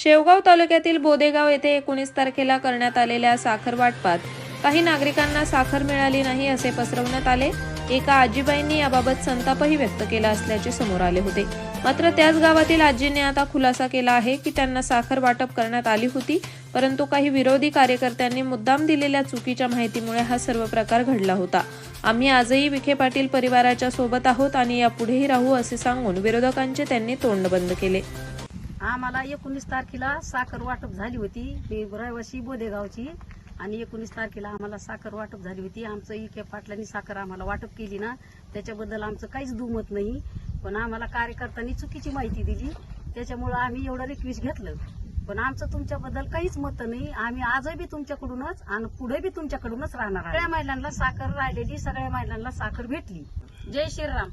शेवगाव तालुक्यातील बोदेगाव येथे एकोणीस तारखेला करण्यात आलेल्या साखर वाटपात काही नागरिकांना साखर मिळाली नाही असे पसरवण्यात आले. एका आजीबाईंनी याबाबत संतापही व्यक्त केला असल्याचे समोर आले होते. मात्र त्याच गावातील आजीने आता खुलासा केला आहे की त्यांना साखर वाटप करण्यात आली होती परंतु काही विरोधी कार्यकर्त्यांनी मुद्दाम दिलेल्या चुकीच्या माहितीमुळे हा सर्व प्रकार घडला होता. आम्ही आजही विखे पाटील परिवाराच्या सोबत आहोत आणि यापुढेही राहू असे सांगून विरोधकांचे त्यांनी तोंड बंद केले. आम्हाला एकोणीस तारखेला साखर वाटप झाली होती मी रहिवासी बोदेगावची. आणि एकोणीस तारखेला आम्हाला साखर वाटप झाली होती. आमचं इके पाटलांनी साखर आम्हाला वाटप केली ना त्याच्याबद्दल आमचं काहीच दुमत नाही. पण आम्हाला कार्यकर्त्यांनी चुकीची माहिती दिली. त्याच्यामुळं आम्ही एवढं रिक्वेस्ट घेतलं. पण आमचं तुमच्याबद्दल काहीच मत नाही. आम्ही आजही बी तुमच्याकडूनच आणि पुढे बी तुमच्याकडूनच राहणार आहे. सगळ्या महिलांना साखर राहिलेली सगळ्या महिलांना साखर भेटली. जय श्रीराम.